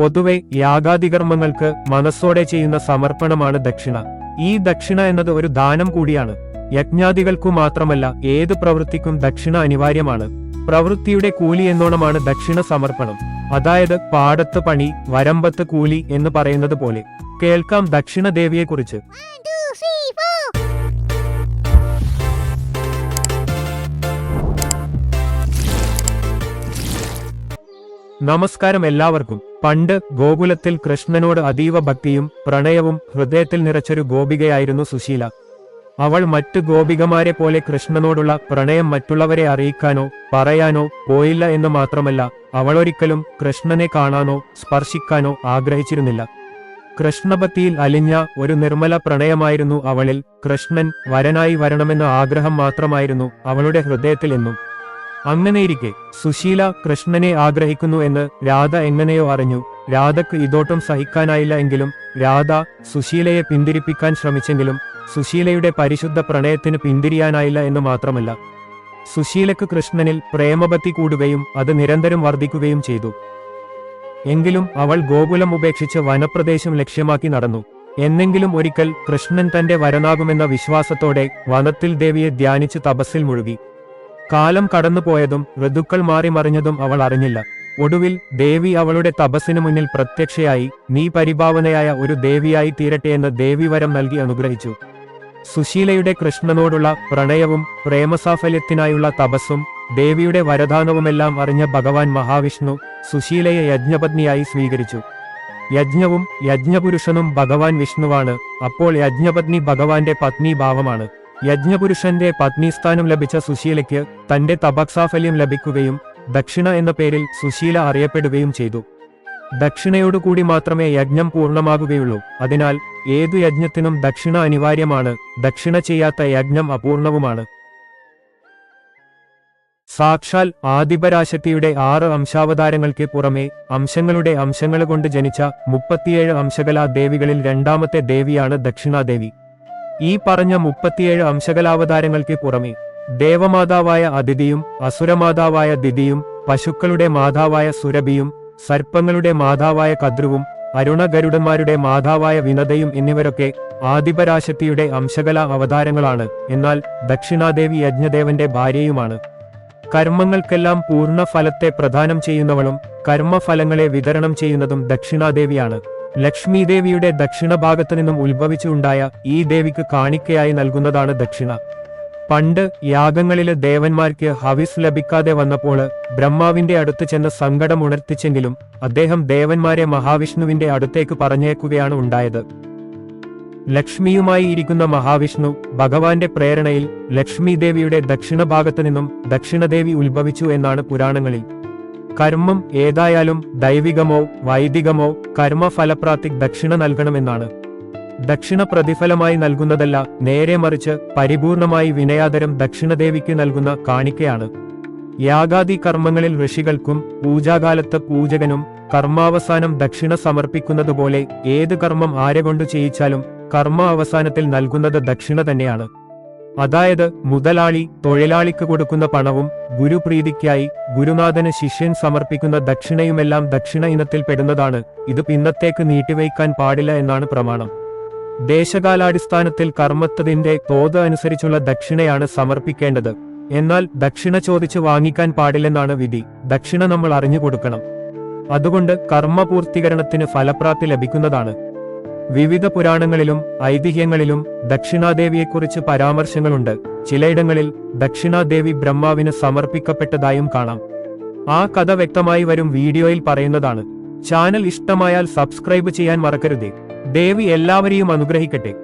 പൊതുവെ യാഗാദികർമ്മങ്ങൾക്ക് മനസ്സോടെ ചെയ്യുന്ന സമർപ്പണമാണ് ദക്ഷിണ. ഈ ദക്ഷിണ എന്നത് ഒരു ദാനം കൂടിയാണ്. യജ്ഞാദികൾക്കു മാത്രമല്ല ഏത് പ്രവൃത്തിക്കും ദക്ഷിണ അനിവാര്യമാണ്. പ്രവൃത്തിയുടെ കൂലി എന്നോണമാണ് ദക്ഷിണ സമർപ്പണം. അതായത് പാടത്ത് പണി വരമ്പത്ത് കൂലി എന്ന് പറയുന്നത് പോലെ. കേൾക്കാം ദക്ഷിണ നമസ്കാരം എല്ലാവർക്കും. പണ്ട് ഗോകുലത്തിൽ കൃഷ്ണനോട് അതീവ ഭക്തിയും പ്രണയവും ഹൃദയത്തിൽ നിറച്ചൊരു ഗോപികയായിരുന്നു സുശീല. അവൾ മറ്റു ഗോപികമാരെ പോലെ കൃഷ്ണനോടുള്ള പ്രണയം മറ്റുള്ളവരെ അറിയിക്കാനോ പറയാനോ പോയില്ല എന്ന് മാത്രമല്ല അവളൊരിക്കലും കൃഷ്ണനെ കാണാനോ സ്പർശിക്കാനോ ആഗ്രഹിച്ചിരുന്നില്ല. കൃഷ്ണഭക്തിയിൽ അലിഞ്ഞ ഒരു നിർമ്മല പ്രണയമായിരുന്നു അവളിൽ. കൃഷ്ണൻ വരനായി വരണമെന്ന ആഗ്രഹം മാത്രമായിരുന്നു അവളുടെ ഹൃദയത്തിൽ എന്നും. അങ്ങനെയിരിക്കെ സുശീല കൃഷ്ണനെ ആഗ്രഹിക്കുന്നു എന്ന് രാധ എങ്ങനെയോ അറിഞ്ഞു. രാധക്ക് ഇതോട്ടും സഹിക്കാനായില്ല എങ്കിലും രാധ സുശീലയെ പിന്തിരിപ്പിക്കാൻ ശ്രമിച്ചെങ്കിലും സുശീലയുടെ പരിശുദ്ധ പ്രണയത്തിന് പിന്തിരിയാനായില്ല എന്ന് മാത്രമല്ല. സുശീലക്ക് കൃഷ്ണനിൽ പ്രേമഭക്തി കൂടുകയും അത് നിരന്തരം വർദ്ധിക്കുകയും ചെയ്തു. എങ്കിലും അവൾ ഗോകുലം ഉപേക്ഷിച്ച് വനപ്രദേശം ലക്ഷ്യമാക്കി നടന്നു. എന്നെങ്കിലും ഒരിക്കൽ കൃഷ്ണൻ തന്റെ വരനാകുമെന്ന വിശ്വാസത്തോടെ വനത്തിൽ ദേവിയെ ധ്യാനിച്ച് തപസ്സിൽ മുഴുകി. കാലം കടന്നുപോയതും ഋതുക്കൾ മാറി മറിഞ്ഞതും അവൾ അറിഞ്ഞില്ല. ഒടുവിൽ ദേവി അവളുടെ തപസ്സിനു മുന്നിൽ പ്രത്യക്ഷയായി നീ പരിഭാവനയായ ഒരു ദേവിയായി തീരട്ടെയെന്ന് ദേവി വരം നൽകി അനുഗ്രഹിച്ചു. സുശീലയുടെ കൃഷ്ണനോടുള്ള പ്രണയവും പ്രേമസാഫല്യത്തിനായുള്ള തപസ്സും ദേവിയുടെ വരദാനവുമെല്ലാം അറിഞ്ഞ ഭഗവാൻ മഹാവിഷ്ണു സുശീലയെ യജ്ഞപത്നിയായി സ്വീകരിച്ചു. യജ്ഞവും യജ്ഞപുരുഷനും ഭഗവാൻ വിഷ്ണുവാണ് അപ്പോൾ യജ്ഞപത്നി ഭഗവാന്റെ പത്നി ഭാവമാണ്. യജ്ഞപുരുഷന്റെ പത്നിസ്ഥാനം ലഭിച്ച സുശീലയ്ക്ക് തന്റെ തപക്സാഫല്യം ലഭിക്കുകയും ദക്ഷിണ എന്ന പേരിൽ സുശീല അറിയപ്പെടുകയും ചെയ്തു. ദക്ഷിണയോടുകൂടി മാത്രമേ യജ്ഞം പൂർണമാകുകയുള്ളൂ. അതിനാൽ ഏതു യജ്ഞത്തിനും ദക്ഷിണ അനിവാര്യമാണ്. ദക്ഷിണ ചെയ്യാത്ത യജ്ഞം അപൂർണവുമാണ്. സാക്ഷാൽ ആദിപരാശക്തിയുടെ ആറ് അംശാവതാരങ്ങൾക്ക് പുറമെ അംശങ്ങളുടെ അംശങ്ങൾ കൊണ്ട് ജനിച്ച മുപ്പത്തിയേഴ് അംശകലാ ദേവികളിൽ രണ്ടാമത്തെ ദേവിയാണ് ദക്ഷിണാദേവി. ഈ പറഞ്ഞ മുപ്പത്തിയേഴ് അംശകലാവതാരങ്ങൾക്ക് പുറമെ ദേവമാതാവായ അതിഥിയും അസുരമാതാവായ ദിതിയും പശുക്കളുടെ മാതാവായ സുരഭിയും സർപ്പങ്ങളുടെ മാതാവായ കദ്രുവും അരുണഗരുഡന്മാരുടെ മാതാവായ വിനതയും എന്നിവരൊക്കെ ആദിപരാശക്തിയുടെ അംശകലാ അവതാരങ്ങളാണ്. എന്നാൽ ദക്ഷിണാദേവി യജ്ഞദേവന്റെ ഭാര്യയുമാണ്. കർമ്മങ്ങൾക്കെല്ലാം പൂർണ ഫലത്തെ പ്രദാനം ചെയ്യുന്നവളും കർമ്മഫലങ്ങളെ വിതരണം ചെയ്യുന്നതും ദക്ഷിണാദേവിയാണ്. ലക്ഷ്മീദേവിയുടെ ദക്ഷിണഭാഗത്തു നിന്നും ഉത്ഭവിച്ചുണ്ടായ ഈ ദേവിക്ക് കാണിക്കയായി നൽകുന്നതാണ് ദക്ഷിണ. പണ്ട് യാഗങ്ങളിലെ ദേവന്മാർക്ക് ഹവിസ് ലഭിക്കാതെ വന്നപ്പോൾ ബ്രഹ്മാവിന്റെ അടുത്ത് ചെന്ന് സങ്കടം ഉണർത്തിച്ചെങ്കിലും അദ്ദേഹം ദേവന്മാരെ മഹാവിഷ്ണുവിന്റെ അടുത്തേക്ക് പറഞ്ഞേക്കുകയാണ് ഉണ്ടായത്. ലക്ഷ്മിയുമായി ഇരിക്കുന്ന മഹാവിഷ്ണു ഭഗവാന്റെ പ്രേരണയിൽ ലക്ഷ്മി ദേവിയുടെ ദക്ഷിണഭാഗത്തു നിന്നും ദക്ഷിണദേവി ഉത്ഭവിച്ചു എന്നാണ് പുരാണങ്ങളിൽ. കർമ്മം ഏതായാലും ദൈവികമോ വൈദികമോ കർമ്മഫലപ്രാപ്തി ദക്ഷിണ നൽകണമെന്നാണ്. ദക്ഷിണ പ്രതിഫലമായി നൽകുന്നതല്ല നേരെ മറിച്ച് പരിപൂർണമായി വിനയാദരം ദക്ഷിണദേവിക്ക് നൽകുന്ന കാണിക്കയാണ്. യാഗാദി കർമ്മങ്ങളിൽ ഋഷികൾക്കും പൂജാകാലത്ത് പൂജകനും കർമാവസാനം ദക്ഷിണ സമർപ്പിക്കുന്നതുപോലെ ഏത് കർമ്മം ആരെകൊണ്ടു ചെയ്യിച്ചാലും കർമ്മ അവസാനത്തിൽ നൽകുന്നത് ദക്ഷിണ തന്നെയാണ്. അതായത് മുതലാളി തൊഴിലാളിക്ക് കൊടുക്കുന്ന പണവും ഗുരുപ്രീതിക്കായി ഗുരുനാഥന് ശിഷ്യൻ സമർപ്പിക്കുന്ന ദക്ഷിണയുമെല്ലാം ദക്ഷിണ ഇനത്തിൽ പെടുന്നതാണ്. ഇത് പിന്നത്തേക്ക് നീട്ടിവയ്ക്കാൻ പാടില്ല എന്നാണ് പ്രമാണം. ദേശകാലാടിസ്ഥാനത്തിൽ കർമ്മത്തതിന്റെ തോത് അനുസരിച്ചുള്ള ദക്ഷിണയാണ് സമർപ്പിക്കേണ്ടത്. എന്നാൽ ദക്ഷിണ ചോദിച്ച് വാങ്ങിക്കാൻ പാടില്ലെന്നാണ് വിധി. ദക്ഷിണ നമ്മൾ അറിഞ്ഞു കൊടുക്കണം അതുകൊണ്ട് കർമ്മപൂർത്തീകരണത്തിന് ഫലപ്രാപ്തി ലഭിക്കുന്നതാണ്. വിവിധ പുരാണങ്ങളിലും ഐതിഹ്യങ്ങളിലും ദക്ഷിണാദേവിയെക്കുറിച്ച് പരാമർശങ്ങളുണ്ട്. ചിലയിടങ്ങളിൽ ദക്ഷിണാദേവി ബ്രഹ്മാവിന് സമർപ്പിക്കപ്പെട്ടതായും കാണാം. ആ കഥ വ്യക്തമായി വരും വീഡിയോയിൽ പറയുന്നതാണ്. ചാനൽ ഇഷ്ടമായാൽ സബ്സ്ക്രൈബ് ചെയ്യാൻ മറക്കരുതേ. ദേവി എല്ലാവരെയും അനുഗ്രഹിക്കട്ടെ.